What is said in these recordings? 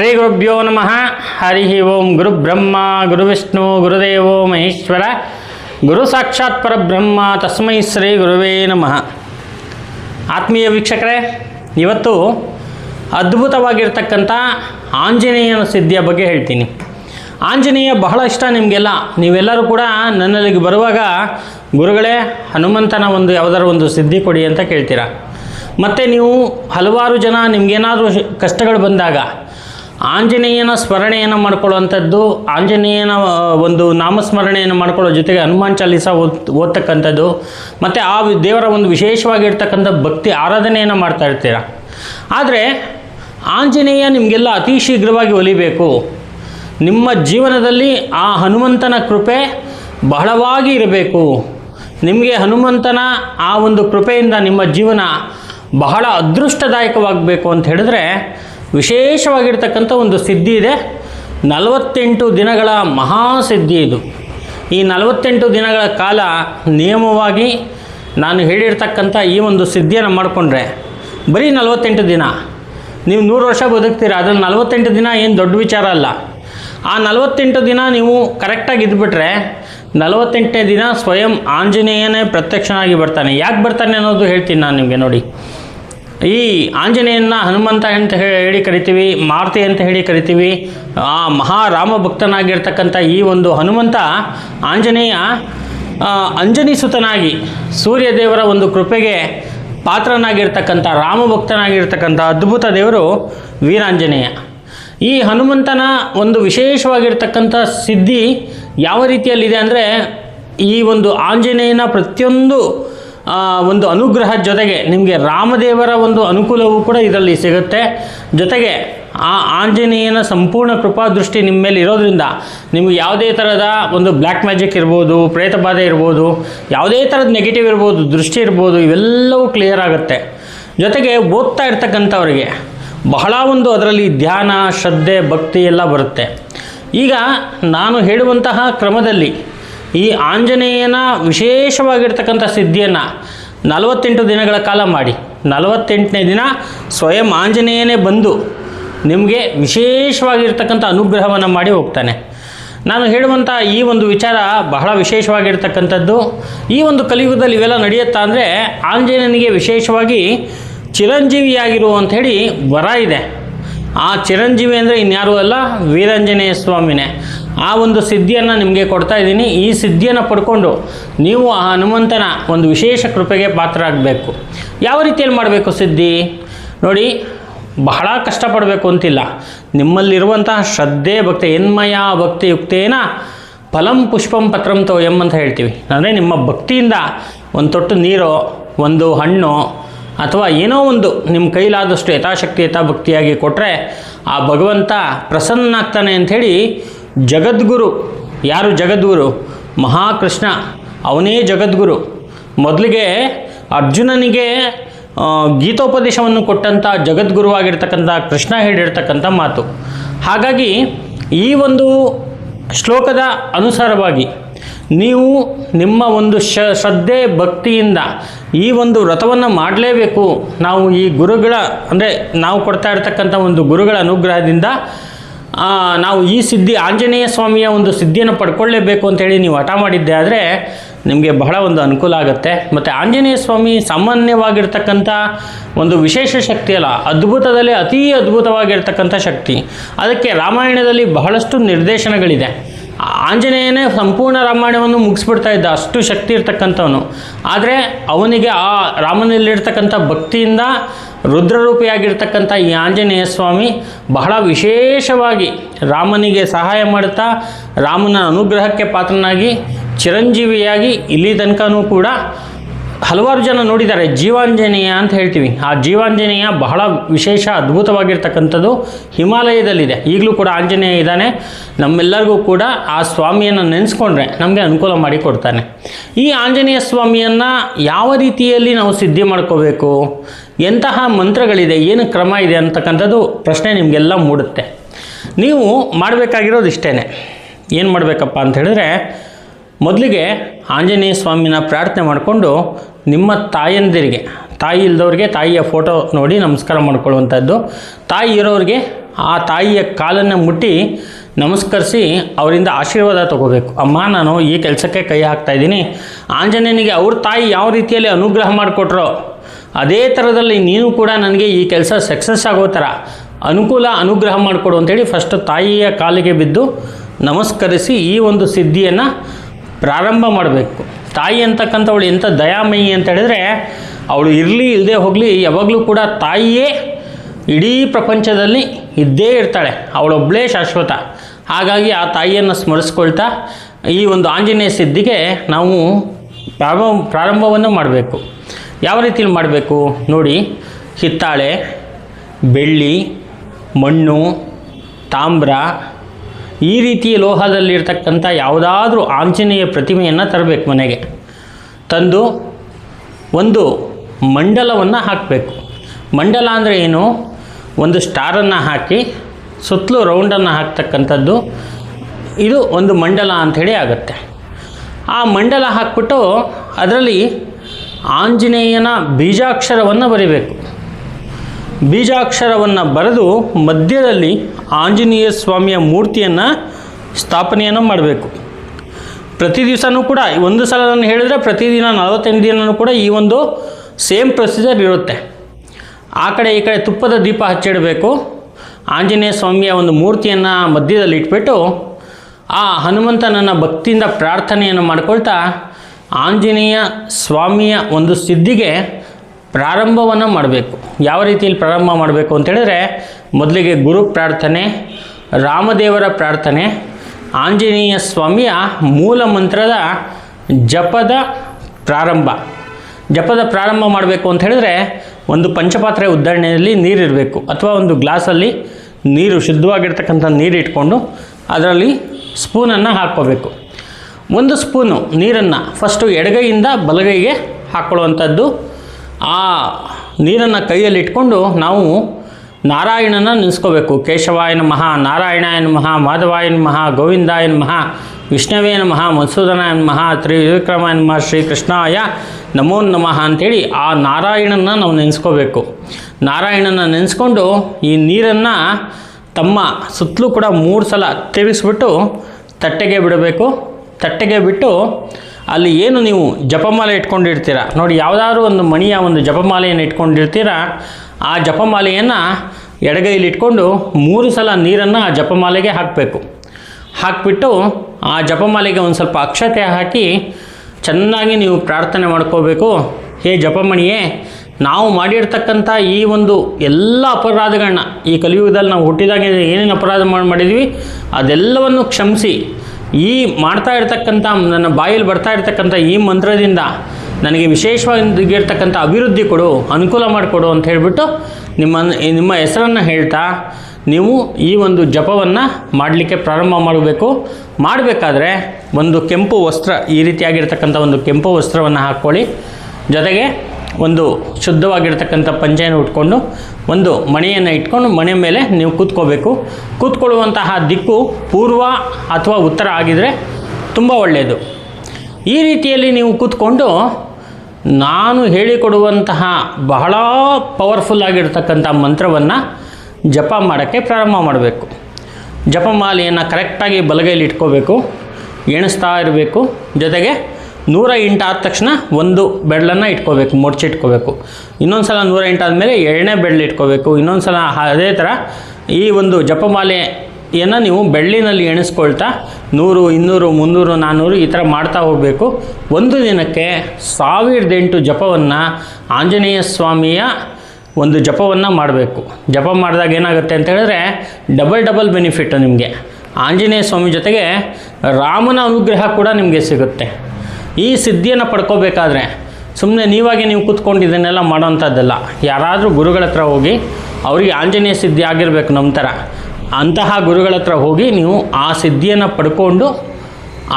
ಶ್ರೀ ಗುರುಭ್ಯೋ ನಮಃ. ಹರಿ ಓಂ ಗುರು ಬ್ರಹ್ಮ, ಗುರು ವಿಷ್ಣು, ಗುರುದೇವೋ ಮಹೇಶ್ವರ. ಗುರು ಸಾಕ್ಷಾತ್ ಪರಬ್ರಹ್ಮ, ತಸ್ಮೈ ಶ್ರೀ ಗುರುವೇ ನಮಃ. ಆತ್ಮೀಯ ವೀಕ್ಷಕರೇ, ಇವತ್ತು ಅದ್ಭುತವಾಗಿರ್ತಕ್ಕಂಥ ಆಂಜನೇಯನ ಸಿದ್ಧಿಯ ಬಗ್ಗೆ ಹೇಳ್ತೀನಿ. ಆಂಜನೇಯ ಬಹಳ ಇಷ್ಟ ನಿಮಗೆಲ್ಲ. ನೀವೆಲ್ಲರೂ ಕೂಡ ನನ್ನಲ್ಲಿಗೆ ಬರುವಾಗ ಗುರುಗಳೇ, ಹನುಮಂತನ ಒಂದು ಯಾವುದಾದ್ರು ಒಂದು ಸಿದ್ಧಿ ಕೊಡಿ ಅಂತ ಕೇಳ್ತೀರಾ. ಮತ್ತು ನೀವು ಹಲವಾರು ಜನ ನಿಮಗೇನಾದರೂ ಕಷ್ಟಗಳು ಬಂದಾಗ ಆಂಜನೇಯನ ಸ್ಮರಣೆಯನ್ನು ಮಾಡ್ಕೊಳ್ಳುವಂಥದ್ದು, ಆಂಜನೇಯನ ಒಂದು ನಾಮಸ್ಮರಣೆಯನ್ನು ಮಾಡ್ಕೊಳ್ಳೋ ಜೊತೆಗೆ ಹನುಮಾನ್ ಚಾಲೀಸ ಓದ್, ಓದ್ತಕ್ಕಂಥದ್ದು, ಮತ್ತು ಆ ದೇವರ ಒಂದು ವಿಶೇಷವಾಗಿರ್ತಕ್ಕಂಥ ಭಕ್ತಿ ಆರಾಧನೆಯನ್ನು ಮಾಡ್ತಾ ಇರ್ತೀರ. ಆದರೆ, ಆಂಜನೇಯ ನಿಮಗೆಲ್ಲ ಅತಿ ಶೀಘ್ರವಾಗಿ ಒಲಿಬೇಕು. ನಿಮ್ಮ ಜೀವನದಲ್ಲಿ ಆ ಹನುಮಂತನ ಕೃಪೆ ಬಹಳವಾಗಿ ಇರಬೇಕು. ನಿಮಗೆ ಹನುಮಂತನ ಆ ಒಂದು ಕೃಪೆಯಿಂದ ನಿಮ್ಮ ಜೀವನ ಬಹಳ ಅದೃಷ್ಟದಾಯಕವಾಗಬೇಕು ಅಂತ ಹೇಳಿದ್ರೆ ವಿಶೇಷವಾಗಿರ್ತಕ್ಕಂಥ ಒಂದು ಸಿದ್ಧಿ ಇದೆ. ನಲವತ್ತೆಂಟು ದಿನಗಳ ಮಹಾಸಿದ್ಧಿ ಇದು. ಈ ನಲವತ್ತೆಂಟು ದಿನಗಳ ಕಾಲ ನಿಯಮವಾಗಿ ನಾನು ಹೇಳಿರ್ತಕ್ಕಂಥ ಈ ಒಂದು ಸಿದ್ಧಿಯನ್ನು ಮಾಡಿಕೊಂಡ್ರೆ ಬರೀ ನಲವತ್ತೆಂಟು ದಿನ. ನೀವು ನೂರು ವರ್ಷ ಬದುಕ್ತೀರ, ಅದ್ರಲ್ಲಿ ನಲವತ್ತೆಂಟು ದಿನ ಏನು ದೊಡ್ಡ ವಿಚಾರ ಅಲ್ಲ. ಆ ನಲವತ್ತೆಂಟು ದಿನ ನೀವು ಕರೆಕ್ಟಾಗಿ ಇದ್ಬಿಟ್ರೆ ನಲವತ್ತೆಂಟನೇ ದಿನ ಸ್ವಯಂ ಆಂಜನೇಯನೇ ಪ್ರತ್ಯಕ್ಷನಾಗಿ ಬರ್ತಾನೆ. ಯಾಕೆ ಬರ್ತಾನೆ ಅನ್ನೋದು ಹೇಳ್ತೀನಿ ನಾನು ನಿಮಗೆ ನೋಡಿ. ಈ ಆಂಜನೇಯನ ಹನುಮಂತ ಅಂತ ಹೇಳಿ ಕರಿತೀವಿ, ಮಾರುತಿ ಅಂತ ಹೇಳಿ ಕರಿತೀವಿ, ಆ ಮಹಾರಾಮ ಭಕ್ತನಾಗಿರ್ತಕ್ಕಂಥ ಈ ಒಂದು ಹನುಮಂತ ಆಂಜನೇಯ ಅಂಜನಿ ಸುತನಾಗಿ ಸೂರ್ಯದೇವರ ಒಂದು ಕೃಪೆಗೆ ಪಾತ್ರನಾಗಿರ್ತಕ್ಕಂಥ ರಾಮಭಕ್ತನಾಗಿರ್ತಕ್ಕಂಥ ಅದ್ಭುತ ದೇವರು ವೀರಾಂಜನೇಯ. ಈ ಹನುಮಂತನ ಒಂದು ವಿಶೇಷವಾಗಿರ್ತಕ್ಕಂಥ ಸಿದ್ಧಿ ಯಾವ ರೀತಿಯಲ್ಲಿದೆ ಅಂದರೆ ಈ ಒಂದು ಆಂಜನೇಯನ ಪ್ರತಿಯೊಂದು ಒಂದು ಅನುಗ್ರಹ ಜೊತೆಗೆ ನಿಮಗೆ ರಾಮದೇವರ ಒಂದು ಅನುಕೂಲವೂ ಕೂಡ ಇದರಲ್ಲಿ ಸಿಗುತ್ತೆ. ಜೊತೆಗೆ ಆ ಆಂಜನೇಯನ ಸಂಪೂರ್ಣ ಕೃಪಾದೃಷ್ಟಿ ನಿಮ್ಮ ಮೇಲೆ ಇರೋದ್ರಿಂದ ನಿಮಗೆ ಯಾವುದೇ ಥರದ ಒಂದು ಬ್ಲ್ಯಾಕ್ ಮ್ಯಾಜಿಕ್ ಇರ್ಬೋದು ಪ್ರೇತಬಾಧೆ ಇರ್ಬೋದು, ಯಾವುದೇ ಥರದ ನೆಗೆಟಿವ್ ಇರ್ಬೋದು, ದೃಷ್ಟಿ ಇರ್ಬೋದು, ಇವೆಲ್ಲವೂ ಕ್ಲಿಯರ್ ಆಗುತ್ತೆ. ಜೊತೆಗೆ ಓದ್ತಾ ಇರ್ತಕ್ಕಂಥವ್ರಿಗೆ ಬಹಳ ಒಂದು ಅದರಲ್ಲಿ ಧ್ಯಾನ, ಶ್ರದ್ಧೆ, ಭಕ್ತಿ ಎಲ್ಲ ಬರುತ್ತೆ. ಈಗ ನಾನು ಹೇಳುವಂತಹ ಕ್ರಮದಲ್ಲಿ ಈ ಆಂಜನೇಯನ ವಿಶೇಷವಾಗಿರ್ತಕ್ಕಂಥ ಸಿದ್ಧಿಯನ್ನು ನಲವತ್ತೆಂಟು ದಿನಗಳ ಕಾಲ ಮಾಡಿ. ನಲವತ್ತೆಂಟನೇ ದಿನ ಸ್ವಯಂ ಆಂಜನೇಯನೇ ಬಂದು ನಿಮಗೆ ವಿಶೇಷವಾಗಿರ್ತಕ್ಕಂಥ ಅನುಗ್ರಹವನ್ನು ಮಾಡಿ ಹೋಗ್ತಾನೆ. ನಾನು ಹೇಳುವಂಥ ಈ ಒಂದು ವಿಚಾರ ಬಹಳ ವಿಶೇಷವಾಗಿರ್ತಕ್ಕಂಥದ್ದು. ಈ ಒಂದು ಕಲಿಯುಗದಲ್ಲಿ ಇವೆಲ್ಲ ನಡೆಯುತ್ತಾ ಅಂದರೆ ಆಂಜನೇಯನಿಗೆ ವಿಶೇಷವಾಗಿ ಚಿರಂಜೀವಿಯಾಗಿರು ಅಂಥೇಳಿ ವರ ಇದೆ. ಆ ಚಿರಂಜೀವಿ ಅಂದರೆ ಇನ್ಯಾರೂ ಅಲ್ಲ? ವೀರಾಂಜನೇಯ ಸ್ವಾಮಿನೇ. ಆ ಒಂದು ಸಿದ್ಧಿಯನ್ನು ನಿಮಗೆ ಕೊಡ್ತಾ ಇದ್ದೀನಿ. ಈ ಸಿದ್ಧಿಯನ್ನು ಪಡ್ಕೊಂಡು ನೀವು ಆ ಹನುಮಂತನ ಒಂದು ವಿಶೇಷ ಕೃಪೆಗೆ ಪಾತ್ರ ಆಗಬೇಕು ಯಾವ ರೀತಿಯಲ್ಲಿ ಮಾಡಬೇಕು ಸಿದ್ಧಿ? ನೋಡಿ, ಬಹಳ ಕಷ್ಟಪಡಬೇಕು ಅಂತಿಲ್ಲ. ನಿಮ್ಮಲ್ಲಿರುವಂತಹ ಶ್ರದ್ಧೆ, ಭಕ್ತಿ ಎನ್ಮಯ ಭಕ್ತಿಯುಕ್ತೇನ ಫಲಂ ಪುಷ್ಪಂ ಪತ್ರಂ ತೋಯಂ ಅಂತ ಹೇಳ್ತೀವಿ. ಅಂದರೆ ನಿಮ್ಮ ಭಕ್ತಿಯಿಂದ ಒಂದು ತೊಟ್ಟು ನೀರು, ಒಂದು ಹಣ್ಣು, ಅಥವಾ ಏನೋ ಒಂದು ನಿಮ್ಮ ಕೈಲಾದಷ್ಟು ಯಥಾಶಕ್ತಿ ಯಥಾಭಕ್ತಿಯಾಗಿ ಕೊಟ್ಟರೆ ಆ ಭಗವಂತ ಪ್ರಸನ್ನಾಗ್ತಾನೆ ಅಂಥೇಳಿ ಜಗದ್ಗುರು. ಯಾರು ಜಗದ್ಗುರು? ಮಹಾಕೃಷ್ಣ. ಅವನೇ ಜಗದ್ಗುರು. ಮೊದಲಿಗೆ ಅರ್ಜುನನಿಗೆ ಗೀತೋಪದೇಶವನ್ನು ಕೊಟ್ಟಂಥ ಜಗದ್ಗುರುವಾಗಿರ್ತಕ್ಕಂಥ ಕೃಷ್ಣ ಹೇಳಿರ್ತಕ್ಕಂಥ ಮಾತು. ಹಾಗಾಗಿ ಈ ಒಂದು ಶ್ಲೋಕದ ಅನುಸಾರವಾಗಿ ನೀವು ನಿಮ್ಮ ಒಂದು ಶ, ಶ್ರದ್ಧೆ, ಭಕ್ತಿಯಿಂದ ಈ ಒಂದು ವ್ರತವನ್ನು ಮಾಡಲೇಬೇಕು. ನಾವು ಈ ಗುರುಗಳ, ಅಂದರೆ ನಾವು ಕೊಡ್ತಾ ಇರ್ತಕ್ಕಂಥ ಒಂದು ಗುರುಗಳ ಅನುಗ್ರಹದಿಂದ ನಾವು ಈ ಸಿದ್ಧಿ ಆಂಜನೇಯ ಸ್ವಾಮಿಯ ಒಂದು ಸಿದ್ಧಿಯನ್ನು ಪಡ್ಕೊಳ್ಳೇಬೇಕು ಅಂತೇಳಿ ನೀವು ಹಠ ಮಾಡಿದ್ದೆ ಆದರೆ ನಿಮಗೆ ಬಹಳ ಒಂದು ಅನುಕೂಲ ಆಗುತ್ತೆ. ಮತ್ತು ಆಂಜನೇಯ ಸ್ವಾಮಿ ಸಾಮಾನ್ಯವಾಗಿರ್ತಕ್ಕಂಥ ಒಂದು ವಿಶೇಷ ಶಕ್ತಿ ಅಲ್ಲ, ಅದ್ಭುತದಲ್ಲಿ ಅತೀ ಅದ್ಭುತವಾಗಿರ್ತಕ್ಕಂಥ ಶಕ್ತಿ. ಅದಕ್ಕೆ ರಾಮಾಯಣದಲ್ಲಿ ಬಹಳಷ್ಟು ನಿರ್ದೇಶನಗಳಿದೆ. ಆಂಜನೇಯನೇ ಸಂಪೂರ್ಣ ರಾಮಾಯಣವನ್ನು ಮುಗಿಸ್ಬಿಡ್ತಾ ಇದ್ದ, ಅಷ್ಟು ಶಕ್ತಿ ಇರ್ತಕ್ಕಂಥವನು. ಆದರೆ ಅವನಿಗೆ ಆ ರಾಮನಲ್ಲಿರ್ತಕ್ಕಂಥ ಭಕ್ತಿಯಿಂದ ರುದ್ರರೂಪಿಯಾಗಿರ್ತಕ್ಕಂಥ ಈ ಆಂಜನೇಯ ಸ್ವಾಮಿ ಬಹಳ ವಿಶೇಷವಾಗಿ ರಾಮನಿಗೆ ಸಹಾಯ ಮಾಡುತ್ತಾ ರಾಮನ ಅನುಗ್ರಹಕ್ಕೆ ಪಾತ್ರನಾಗಿ ಚಿರಂಜೀವಿಯಾಗಿ ಇಲ್ಲಿ ತನಕನೂ ಕೂಡ ಹಲವಾರು ಜನ ನೋಡಿದ್ದಾರೆ. ಜೀವಾಂಜನೇಯ ಅಂತ ಹೇಳ್ತೀವಿ. ಆ ಜೀವಾಂಜನೇಯ ಬಹಳ ವಿಶೇಷ ಅದ್ಭುತವಾಗಿರ್ತಕ್ಕಂಥದ್ದು ಹಿಮಾಲಯದಲ್ಲಿದೆ. ಈಗಲೂ ಕೂಡ ಆಂಜನೇಯ ಇದ್ದಾನೆ. ನಮ್ಮೆಲ್ಲರಿಗೂ ಕೂಡ ಆ ಸ್ವಾಮಿಯನ್ನು ನೆನೆಸ್ಕೊಂಡ್ರೆ ನಮಗೆ ಅನುಕೂಲ ಮಾಡಿ ಕೊಡ್ತಾನೆ. ಈ ಆಂಜನೇಯ ಸ್ವಾಮಿಯನ್ನು ಯಾವ ರೀತಿಯಲ್ಲಿ ನಾವು ಸಿದ್ಧಿ ಮಾಡ್ಕೋಬೇಕು? ಎಂತಹ ಮಂತ್ರಗಳಿದೆ, ಏನು ಕ್ರಮ ಇದೆ ಅಂತಕ್ಕಂಥದ್ದು ಪ್ರಶ್ನೆ ನಿಮಗೆಲ್ಲ ಮೂಡುತ್ತೆ. ನೀವು ಮಾಡಬೇಕಾಗಿರೋದು ಇಷ್ಟೇ ಏನು ಮಾಡಬೇಕಪ್ಪ ಅಂತ ಹೇಳಿದ್ರೆ, ಮೊದಲಿಗೆ ಆಂಜನೇಯ ಸ್ವಾಮಿನ ಪ್ರಾರ್ಥನೆ ಮಾಡಿಕೊಂಡು ನಿಮ್ಮ ತಾಯಂದಿರಿಗೆ, ತಾಯಿ ಇಲ್ದವ್ರಿಗೆ ತಾಯಿಯ ಫೋಟೋ ನೋಡಿ ನಮಸ್ಕಾರ ಮಾಡ್ಕೊಳ್ಳುವಂಥದ್ದು. ತಾಯಿ ಇರೋರಿಗೆ ಆ ತಾಯಿಯ ಕಾಲನ್ನು ಮುಟ್ಟಿ ನಮಸ್ಕರಿಸಿ ಅವರಿಂದ ಆಶೀರ್ವಾದ ತಗೋಬೇಕು. ಅಮ್ಮ, ನಾನು ಈ ಕೆಲಸಕ್ಕೆ ಕೈ ಹಾಕ್ತಾಯಿದ್ದೀನಿ ಆಂಜನೇಯನಿಗೆ ಅವ್ರ ತಾಯಿ ಯಾವ ರೀತಿಯಲ್ಲಿ ಅನುಗ್ರಹ ಮಾಡಿಕೊಟ್ರೋ ಅದೇ ಥರದಲ್ಲಿ ನೀನು ಕೂಡ ನನಗೆ ಈ ಕೆಲಸ ಸಕ್ಸಸ್ ಆಗೋ ಥರ ಅನುಕೂಲ, ಅನುಗ್ರಹ ಮಾಡಿಕೊಡು ಅಂತೇಳಿ ಫಸ್ಟ್ ತಾಯಿಯ ಕಾಲಿಗೆ ಬಿದ್ದು ನಮಸ್ಕರಿಸಿ ಈ ಒಂದು ಸಿದ್ಧಿಯನ್ನು ಪ್ರಾರಂಭ ಮಾಡಬೇಕು. ತಾಯಿ ಅಂತಕ್ಕಂಥವಳು ಎಂಥ ದಯಾಮಯಿ ಅಂತ ಹೇಳಿದ್ರೆ ಅವಳು ಇರಲಿ ಇಲ್ಲದೆ ಹೋಗಲಿ, ಯಾವಾಗಲೂ ಕೂಡ ತಾಯಿಯೇ ಇಡೀ ಪ್ರಪಂಚದಲ್ಲಿ ಇದ್ದೇ ಇರ್ತಾಳೆ. ಅವಳೊಬ್ಬಳೇ ಶಾಶ್ವತ. ಹಾಗಾಗಿ ಆ ತಾಯಿಯನ್ನು ಸ್ಮರಿಸ್ಕೊಳ್ತಾ ಈ ಒಂದು ಆಂಜನೇಯ ಸಿದ್ಧಿಗೆ ನಾವು ಪ್ರಾರಂಭ, ಪ್ರಾರಂಭವನ್ನು ಮಾಡಬೇಕು. ಯಾವ ರೀತಿಯಲ್ಲಿ ಮಾಡಬೇಕು? ನೋಡಿ, ಹಿತ್ತಾಳೆ, ಬೆಳ್ಳಿ, ಮಣ್ಣು, ತಾಮ್ರ, ಈ ರೀತಿಯ ಲೋಹದಲ್ಲಿರ್ತಕ್ಕಂಥ ಯಾವುದಾದ್ರೂ ಆಂಜನೇಯ ಪ್ರತಿಮೆಯನ್ನು ತರಬೇಕು ಮನೆಗೆ. ತಂದು ಒಂದು ಮಂಡಲವನ್ನು ಹಾಕಬೇಕು. ಮಂಡಲ ಅಂದರೆ ಏನು? ಒಂದು ಸ್ಟಾರನ್ನು ಹಾಕಿ ಸುತ್ತಲೂ ರೌಂಡನ್ನು ಹಾಕ್ತಕ್ಕಂಥದ್ದು ಇದು ಒಂದು ಮಂಡಲ ಅಂಥೇಳಿ ಆಗುತ್ತೆ. ಆ ಮಂಡಲ ಹಾಕ್ಬಿಟ್ಟು ಅದರಲ್ಲಿ ಆಂಜನೇಯನ ಬೀಜಾಕ್ಷರವನ್ನು ಬರೀಬೇಕು. ಬೀಜಾಕ್ಷರವನ್ನು ಬರೆದು ಮಧ್ಯದಲ್ಲಿ ಆಂಜನೇಯ ಸ್ವಾಮಿಯ ಮೂರ್ತಿಯನ್ನು ಸ್ಥಾಪನೆಯನ್ನು ಮಾಡಬೇಕು. ಪ್ರತಿ ದಿವಸನೂ ಕೂಡ ಒಂದು ಸಲ ನಾನು ಹೇಳಿದರೆ ಪ್ರತಿದಿನ ನಲವತ್ತೆಂಟು ದಿನವೂ ಕೂಡ ಈ ಒಂದು ಸೇಮ್ ಪ್ರೊಸೀಜರ್ ಇರುತ್ತೆ. ಆ ಕಡೆ ಈ ಕಡೆ ತುಪ್ಪದ ದೀಪ ಹಚ್ಚಿಡಬೇಕು. ಆಂಜನೇಯ ಸ್ವಾಮಿಯ ಒಂದು ಮೂರ್ತಿಯನ್ನು ಮಧ್ಯದಲ್ಲಿ ಇಟ್ಬಿಟ್ಟು ಆ ಹನುಮಂತನನ್ನು ಭಕ್ತಿಯಿಂದ ಪ್ರಾರ್ಥನೆಯನ್ನು ಮಾಡ್ಕೊಳ್ತಾ ಆಂಜನೇಯ ಸ್ವಾಮಿಯ ಒಂದು ಸಿದ್ಧಿಗೆ ಪ್ರಾರಂಭವನ್ನು ಮಾಡಬೇಕು. ಯಾವ ರೀತಿಯಲ್ಲಿ ಪ್ರಾರಂಭ ಮಾಡಬೇಕು ಅಂತೇಳಿದರೆ ಮೊದಲಿಗೆ ಗುರು ಪ್ರಾರ್ಥನೆ, ರಾಮದೇವರ ಪ್ರಾರ್ಥನೆ, ಆಂಜನೇಯ ಸ್ವಾಮಿಯ ಮೂಲ ಮಂತ್ರದ ಜಪದ ಪ್ರಾರಂಭ. ಜಪದ ಪ್ರಾರಂಭ ಮಾಡಬೇಕು ಅಂತ ಹೇಳಿದ್ರೆ, ಒಂದು ಪಂಚಪಾತ್ರೆ ಉದ್ದಾರಣೆಯಲ್ಲಿ ನೀರಿರಬೇಕು. ಅಥವಾ ಒಂದು ಗ್ಲಾಸಲ್ಲಿ ನೀರು ಶುದ್ಧವಾಗಿರ್ತಕ್ಕಂಥ ನೀರು ಇಟ್ಕೊಂಡು, ಅದರಲ್ಲಿ ಸ್ಪೂನನ್ನು ಹಾಕ್ಕೋಬೇಕು. ಒಂದು ಸ್ಪೂನು ನೀರನ್ನು ಫಸ್ಟು ಎಡಗೈಯಿಂದ ಬಲಗೈಗೆ ಹಾಕ್ಕೊಳ್ಳುವಂಥದ್ದು ಆ ನೀರನ್ನು ಕೈಯಲ್ಲಿ ಇಟ್ಕೊಂಡು ನಾವು ನಾರಾಯಣನ ನೆನೆಸ್ಕೋಬೇಕು ಮಹಾ ನಾರಾಯಣಾಯನ ಮಹಾ ಮಾಧವಾಯನ ಮಹಾ ಗೋವಿಂದಾಯನ ಮಹಾ ವಿಷ್ಣುವೇನ ಮಹಾ ಮಧುಸೂದನಾಯನ ಮಹಾ ತ್ರಿವಿಕ್ರಮಾಯನ ಮಹಾ ಶ್ರೀಕೃಷ್ಣಾಯ ನಮೋ ನಮಃ ಅಂಥೇಳಿ ಆ ನಾರಾಯಣನ ನಾವು ನೆನೆಸ್ಕೋಬೇಕು. ನಾರಾಯಣನ ನೆನೆಸ್ಕೊಂಡು ಈ ನೀರನ್ನು ತಮ್ಮ ಸುತ್ತಲೂ ಕೂಡ ಮೂರು ಸಲ ತಿರುಗಿಸ್ಬಿಟ್ಟು ತಟ್ಟೆಗೆ ಬಿಡಬೇಕು. ತಟ್ಟೆಗೆ ಬಿಟ್ಟು ಅಲ್ಲಿ ಏನು ನೀವು ಜಪಮಾಲೆ ಇಟ್ಕೊಂಡಿರ್ತೀರ? ನೋಡಿ, ಯಾವುದಾದ್ರೂ ಒಂದು ಮಣಿಯ ಒಂದು ಜಪಮಾಲೆಯನ್ನು ಇಟ್ಕೊಂಡಿರ್ತೀರ? ಆ ಜಪಮಾಲೆಯನ್ನು ಎಡಗೈಲಿ ಇಟ್ಕೊಂಡು ಮೂರು ಸಲ ನೀರನ್ನು ಆ ಜಪಮಾಲೆಗೆ ಹಾಕಬೇಕು. ಹಾಕಿಬಿಟ್ಟು ಆ ಜಪಮಾಲೆಗೆ ಒಂದು ಸ್ವಲ್ಪ ಅಕ್ಷತೆ ಹಾಕಿ ಚೆನ್ನಾಗಿ ನೀವು ಪ್ರಾರ್ಥನೆ ಮಾಡ್ಕೋಬೇಕು. ಹೇ ಜಪಮಣಿಯೇ, ನಾವು ಮಾಡಿರ್ತಕ್ಕಂಥ ಈ ಒಂದು ಎಲ್ಲ ಅಪರಾಧಗಳನ್ನ, ಈ ಕಲಿಯುಗದಲ್ಲಿ ನಾವು ಹುಟ್ಟಿದಾಗ ಏನೇನು ಅಪರಾಧ ಮಾಡಿ ಮಾಡಿದ್ವಿ, ಅದೆಲ್ಲವನ್ನು ಕ್ಷಮಿಸಿ. ಈ ಮಾಡ್ತಾ ಇರ್ತಕ್ಕಂಥ, ನನ್ನ ಬಾಯಲ್ಲಿ ಬರ್ತಾ ಇರ್ತಕ್ಕಂಥ ಈ ಮಂತ್ರದಿಂದ ನನಗೆ ವಿಶೇಷವಾಗಿರ್ತಕ್ಕಂಥ ಅಭಿವೃದ್ಧಿ ಕೊಡು, ಅನುಕೂಲ ಮಾಡಿಕೊಡು ಅಂತ ಹೇಳಿಬಿಟ್ಟು ನಿಮ್ಮ ನಿಮ್ಮ ಹೆಸರನ್ನು ಹೇಳ್ತಾ ನೀವು ಈ ಒಂದು ಜಪವನ್ನು ಮಾಡಲಿಕ್ಕೆ ಪ್ರಾರಂಭ ಮಾಡಬೇಕು. ಮಾಡಬೇಕಾದ್ರೆ ಒಂದು ಕೆಂಪು ವಸ್ತ್ರ ಈ ರೀತಿಯಾಗಿರ್ತಕ್ಕಂಥ ಒಂದು ಕೆಂಪು ವಸ್ತ್ರವನ್ನು ಹಾಕ್ಕೊಳ್ಳಿ. ಜೊತೆಗೆ ಒಂದು ಶುದ್ಧವಾಗಿರ್ತಕ್ಕಂಥ ಪಂಚೆಯನ್ನು ಉಟ್ಕೊಂಡು ಒಂದು ಮಣೆಯನ್ನು ಇಟ್ಕೊಂಡು ಮಣೆ ಮೇಲೆ ನೀವು ಕೂತ್ಕೋಬೇಕು. ಕೂತ್ಕೊಳ್ಳುವಂತಹ ದಿಕ್ಕು ಪೂರ್ವ ಅಥವಾ ಉತ್ತರ ಆಗಿದರೆ ತುಂಬ ಒಳ್ಳೆಯದು. ಈ ರೀತಿಯಲ್ಲಿ ನೀವು ಕೂತ್ಕೊಂಡು ನಾನು ಹೇಳಿಕೊಡುವಂತಹ ಬಹಳ ಪವರ್ಫುಲ್ ಆಗಿರ್ತಕ್ಕಂಥ ಮಂತ್ರವನ್ನು ಜಪ ಮಾಡೋಕ್ಕೆ ಪ್ರಾರಂಭ ಮಾಡಬೇಕು. ಜಪಮಾಲೆಯನ್ನು ಕರೆಕ್ಟಾಗಿ ಬಲಗೈಲಿ ಇಟ್ಕೋಬೇಕು. ಎಣಿಸ್ತಾ ಇರಬೇಕು. ಜೊತೆಗೆ ನೂರ ಎಂಟು ಆದ ತಕ್ಷಣ ಒಂದು ಬೆಳ್ಳನ್ನು ಇಟ್ಕೋಬೇಕು ಮುಡ್ಚಿಟ್ಕೋಬೇಕು ಇನ್ನೊಂದು ಸಲ ನೂರ ಎಂಟು ಆದಮೇಲೆ ಎರಡನೇ ಬೆರಳು ಇಟ್ಕೋಬೇಕು. ಇನ್ನೊಂದು ಸಲ ಅದೇ ಥರ ಈ ಒಂದು ಜಪಮಾಲೆಯನ್ನು ನೀವು ಬೆಳ್ಳಿನಲ್ಲಿ ಎಣಿಸ್ಕೊಳ್ತಾ ನೂರು, ಇನ್ನೂರು, ಮುನ್ನೂರು ನಾನ್ನೂರು ಈ ಥರ ಮಾಡ್ತಾ ಹೋಗಬೇಕು. ಒಂದು ದಿನಕ್ಕೆ ಸಾವಿರದ ಎಂಟು ಜಪವನ್ನು ಆಂಜನೇಯ ಸ್ವಾಮಿಯ ಒಂದು ಜಪವನ್ನು ಮಾಡಬೇಕು. ಜಪ ಮಾಡಿದಾಗ ಏನಾಗುತ್ತೆ ಅಂತ ಹೇಳಿದ್ರೆ ಡಬಲ್ ಡಬಲ್ ಬೆನಿಫಿಟ್ಟು ನಿಮಗೆ. ಆಂಜನೇಯ ಸ್ವಾಮಿ ಜೊತೆಗೆ ರಾಮನ ಅನುಗ್ರಹ ಕೂಡ ನಿಮಗೆ ಸಿಗುತ್ತೆ. ಈ ಸಿದ್ಧಿಯನ್ನು ಪಡ್ಕೋಬೇಕಾದ್ರೆ ಸುಮ್ಮನೆ ನೀವಾಗೆ ನೀವು ಕೂತ್ಕೊಂಡು ಇದನ್ನೆಲ್ಲ ಮಾಡೋವಂಥದ್ದಲ್ಲ ಯಾರಾದರೂ ಗುರುಗಳ ಹತ್ರ ಹೋಗಿ ಅವರಿಗೆ ಆಂಜನೇಯ ಸಿದ್ಧಿ ಆಗಿರಬೇಕು ನಮ್ಮ ಥರ ಅಂತಹ ಗುರುಗಳ ಹತ್ರ ಹೋಗಿ ನೀವು ಆ ಸಿದ್ಧಿಯನ್ನು ಪಡ್ಕೊಂಡು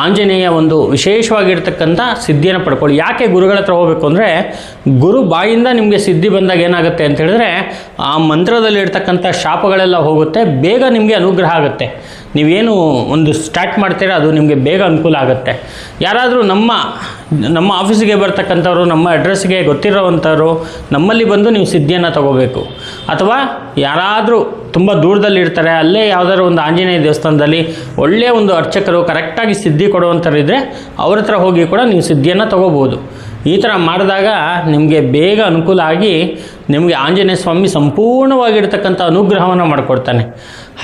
ಆಂಜನೇಯ ಒಂದು ವಿಶೇಷವಾಗಿರ್ತಕ್ಕಂಥ ಸಿದ್ಧಿಯನ್ನು ಪಡ್ಕೊಳ್ಳಿ. ಯಾಕೆ ಗುರುಗಳ ಹತ್ರ ಹೋಗಬೇಕು ಅಂದರೆ, ಗುರು ಬಾಯಿಂದ ನಿಮಗೆ ಸಿದ್ಧಿ ಬಂದಾಗ ಏನಾಗುತ್ತೆ ಅಂತ ಹೇಳಿದ್ರೆ, ಆ ಮಂತ್ರದಲ್ಲಿರ್ತಕ್ಕಂಥ ಶಾಪಗಳೆಲ್ಲ ಹೋಗುತ್ತೆ, ಬೇಗ ನಿಮಗೆ ಅನುಗ್ರಹ ಆಗುತ್ತೆ. ನೀವೇನು ಒಂದು ಸ್ಟಾರ್ಟ್ ಮಾಡ್ತೀರಾ, ಅದು ನಿಮಗೆ ಬೇಗ ಅನುಕೂಲ ಆಗುತ್ತೆ. ಯಾರಾದರೂ ನಮ್ಮ ನಮ್ಮ ಆಫೀಸಿಗೆ ಬರ್ತಕ್ಕಂಥವ್ರು, ನಮ್ಮ ಅಡ್ರೆಸ್ಗೆ ಗೊತ್ತಿರೋವಂಥವ್ರು ನಮ್ಮಲ್ಲಿ ಬಂದು ನೀವು ಸಿದ್ಧಿಯನ್ನು ತಗೋಬೇಕು. ಅಥವಾ ಯಾರಾದರೂ ತುಂಬ ದೂರದಲ್ಲಿ ಇರ್ತಾರೆ, ಅಲ್ಲೇ ಯಾವುದಾದ್ರು ಒಂದು ಆಂಜನೇಯ ದೇವಸ್ಥಾನದಲ್ಲಿ ಒಳ್ಳೆಯ ಒಂದು ಅರ್ಚಕರು, ಕರೆಕ್ಟಾಗಿ ಸಿದ್ಧಿ ಕೊಡುವಂಥವ್ರು ಇದ್ದರೆ ಅವ್ರ ಹತ್ರ ಹೋಗಿ ಕೂಡ ನೀವು ಸಿದ್ಧಿಯನ್ನು ತಗೋಬೋದು. ಈ ಥರ ಮಾಡಿದಾಗ ನಿಮಗೆ ಬೇಗ ಅನುಕೂಲ ಆಗಿ ನಿಮಗೆ ಆಂಜನೇಯ ಸ್ವಾಮಿ ಸಂಪೂರ್ಣವಾಗಿರ್ತಕ್ಕಂಥ ಅನುಗ್ರಹವನ್ನು ಮಾಡಿಕೊಡ್ತಾನೆ.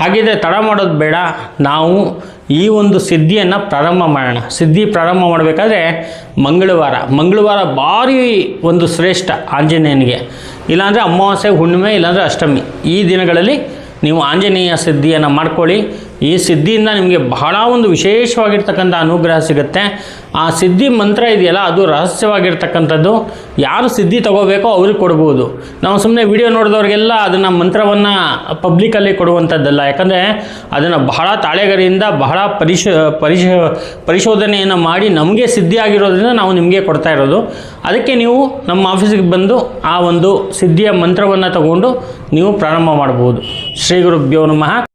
ಹಾಗಿದ್ರೆ ತಡ ಮಾಡೋದು ಬೇಡ. ನಾವು ಈ ಒಂದು ಸಿದ್ಧಿಯನ್ನು ಪ್ರಾರಂಭ ಮಾಡೋಣ. ಸಿದ್ಧಿ ಪ್ರಾರಂಭ ಮಾಡಬೇಕಾದ್ರೆ ಮಂಗಳವಾರ. ಮಂಗಳವಾರ ಭಾರಿ ಒಂದು ಶ್ರೇಷ್ಠ ಆಂಜನೇಯನಿಗೆ. ಇಲ್ಲಾಂದರೆ ಅಮಾವಾಸ್ಯೆ ಹುಣ್ಣಿಮೆ, ಇಲ್ಲಾಂದರೆ ಅಷ್ಟಮಿ. ಈ ದಿನಗಳಲ್ಲಿ ನೀವು ಆಂಜನೇಯ ಸಿದ್ಧಿಯನ್ನು ಮಾಡ್ಕೊಳ್ಳಿ. ಈ ಸಿದ್ಧಿಯಿಂದ ನಿಮಗೆ ಬಹಳ ಒಂದು ವಿಶೇಷವಾಗಿರ್ತಕ್ಕಂಥ ಅನುಗ್ರಹ ಸಿಗುತ್ತೆ. ಆ ಸಿದ್ಧಿ ಮಂತ್ರ ಇದೆಯಲ್ಲ, ಅದು ರಹಸ್ಯವಾಗಿರ್ತಕ್ಕಂಥದ್ದು. ಯಾರು ಸಿದ್ಧಿ ತಗೋಬೇಕೋ ಅವ್ರಿಗೆ ಕೊಡ್ಬೋದು. ನಾವು ಸುಮ್ಮನೆ ವಿಡಿಯೋ ನೋಡಿದವ್ರಿಗೆಲ್ಲ ಅದನ್ನು ಮಂತ್ರವನ್ನು ಪಬ್ಲಿಕಲ್ಲಿ ಕೊಡುವಂಥದ್ದಲ್ಲ. ಯಾಕಂದರೆ ಅದನ್ನು ಬಹಳ ತಾಳೆಗರಿಯಿಂದ ಬಹಳ ಪರಿಶ ಪರಿಶ, ಪರಿಶೋಧನೆಯನ್ನು ಮಾಡಿ ನಮಗೆ ಸಿದ್ಧಿ ಆಗಿರೋದ್ರಿಂದ ನಾವು ನಿಮಗೆ ಕೊಡ್ತಾ ಇರೋದು. ಅದಕ್ಕೆ ನೀವು ನಮ್ಮ ಆಫೀಸಿಗೆ ಬಂದು ಆ ಒಂದು ಸಿದ್ಧಿಯ ಮಂತ್ರವನ್ನು ತಗೊಂಡು ನೀವು ಪ್ರಾರಂಭ ಮಾಡ್ಬೋದು. ಶ್ರೀ ಗುರುಭ್ಯೋ ನಮಃ.